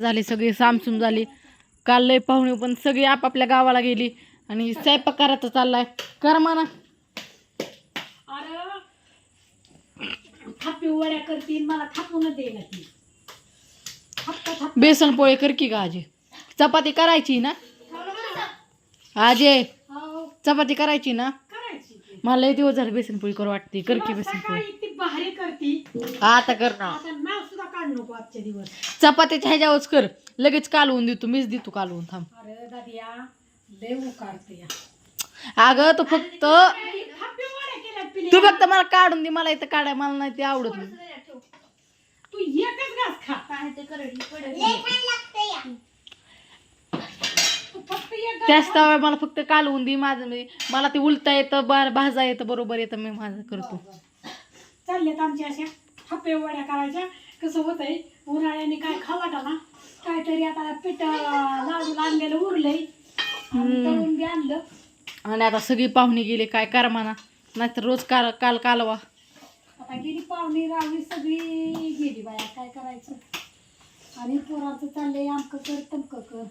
झाली सगळी सामसूम झाली. काल लय पाहुणे पण सगळी आपापल्या गावाला गेली. आणि स्वयंपाक करायचा चाललाय. कर म्हणा. अरे थापी वड्या करतील मला थापून दे ना ती. थापता थाप बेसन पोळे कर की का आजी? चपाती करायची ना? आजे हो, चपाती करायची ना? करायची ती. मला लय दिवस झाले बेसन पोळी करू वाटते. कर की तुला बेसन पोळी. सकाळी ती भारी करती. आता कर ना. आता नाव सुद्धा काढ नको आजचे दिवस. चपातीच्या ह्याच्यावरच कर. लगेच कालवून देतो मीच देतो कालवून थांब. अरे दादिया लय काढते या. अगं तू फक्त थापी वड्या केल्या पिल्या तू फक्त मला काढून दे मला इथं काढाय मला नाही ते आवडत नाही. तू एकच घास खा. तू फक्त एक घास त्याच तवा मला फक्त कालवून दे माझं मी मला ते उलता येतं बार भाजा येतं बरोबर येतं मी माझं करतो. चालल्यात आमच्या अशा थापे वड्या करायच्या. कसं होतंय? उन्हाळ्याने काय खावाटा ना? काहीतरी आता पीठ लाडू आणलेलं उरलंय. आणि तळून बी आणलं. आणि आता सगळी पाहुणे गेले काय करा म्हणा. नाहीतर रोज काल काल कालवा. आता गेली पाहुणी रावली सगळी गेली बाया काय करायचं? आणि पोराचं चाललंय आमकं कर तमकं कर.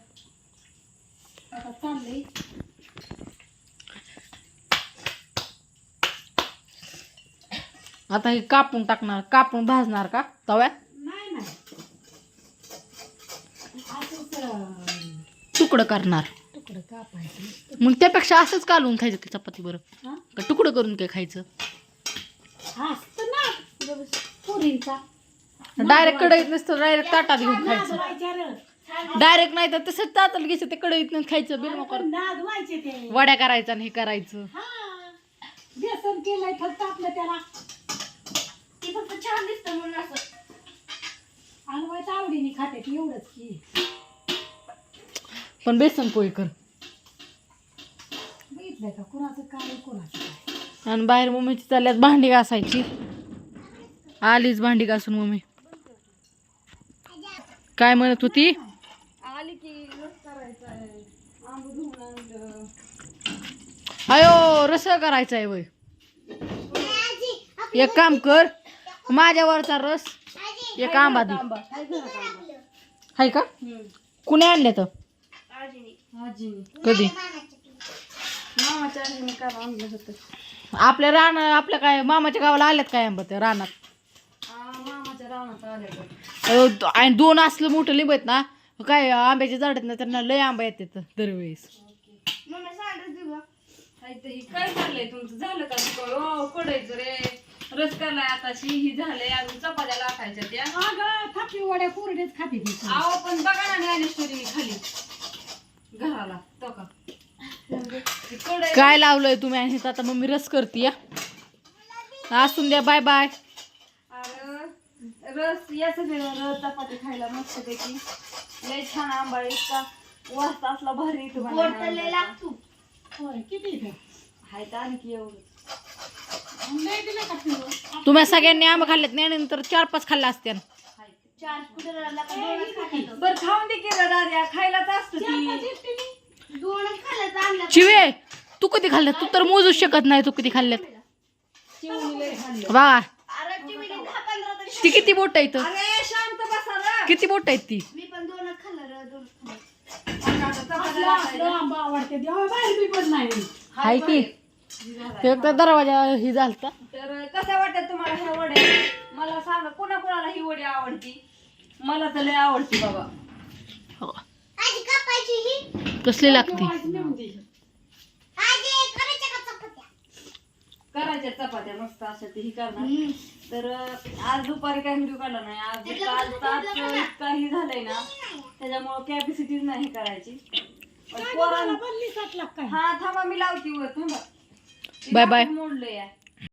आता चाललंय. आता हे कापून टाकणार कापून भाजणार का? तव्यात नाही नाही असंच अं, तुकडं करणार. तुकडं कापायचं. मग त्यापेक्षा असंच कालवून खायचं की चपाती बरं. हा? का तुकडं करून काय खायचं? असतं ना. पुरींचा. डायरेक्ट कढईत नसतं डायरेक्ट ताटात घेऊन खायचं. डायरेक्ट नाही तर तसंच ताटात घ्यायचं ते कढईत खायचं बिल ते. वड्या करायचं आणि हे करायचं. हा. बेसन केलंय फक्त आपलं त्याला. ती फक्त छान दिसतं म्हणून असं. आवडीने खाते ती एवढंच की. पण बेसन पोळी कर. बघितलंय का? कुणाचं काय कुणाचं काय आणि बाहेर मम्मीची चालल्यात भांडी घासायची. आलीच भांडी घासून मम्मी. काय म्हणत होती? आली की रस करायचा आहे आंब धुवून आणलं. अयो रस करायचा आहे वय. एक काम कर माझ्यावरचा रस एक आंबा दे. आंबा. काय घरात आंबा. हाय का? कुणी आणले तर? कधी मामाच्या आजीने. काल आणलं होतं आपल्या रान आपल्या काय मामाच्या गावाला आल्यात काय आंबा ते रानात? आ, मामाच्या रानात आल्या तर अयो, दो- आणि दोन असलं मोठं लिंब आहेत ना काय आंब्याचे झाड आहेत ना त्यांना लय आंबा येतात दरवेळेस. मम्मी काय चाललंय तुमचं? झालं का सगळं? ओ रे. रस करलाय आताशी ही झालंय अजून चपात्या लाखायच्या त्या. अगं थापी वड्या कोरडेच खाते ती. आहो पण बघा ना ज्ञानेश्वरी खाली घराला तो का ती कढई- काय लावलंय तुम्ही? आणि आता मम्मी रस करते या. असून द्या बाय बाय. अरे, रस या सगळ्या रस चपाती खायला मस्त पैकी. लय छान आंबा इतका. वाजता असला भारी बनायला होय किती इथं? हाय तर आणखी एवढं? तुम्ही? सगळ्यांनी आंबा खाल्ल्यात नाही नंतर चार पाच खाल्ल्या असत्या हाय बर खाऊन दे की रे दाद्या खायलाच असतं ती. चिवे तू कधी खाल्ल्यात? तू तर मोजूच शकत नाही तू किती खाल्ल्यात. खाल्लं बघा ती किती बोट आहेत अरे शांत बसा रे किती बोट आहेत ती? आवडते बाहेर पण नाही हाय की. ते एकदा दरवाजा ही झालता. तर कशा वाटत तुम्हाला ह्या वड्या? मला सांगा कोणा कोणाला ही वडी आवडती? मला तर लय आवडती बाबा. हो. कसली लागते वास नेऊन दे. करायच्या चपात्या मस्त अशा ते ही करणार. तर आज दुपारी काही व्हिडिओ काढला नाही. आज काल तास इतका ही झालंय ना. त्याच्यामुळं कॅपॅसिटीच नाही करायची. काय हा थांबा मी लावती वर थांबा Bye. bye. मोडलंय.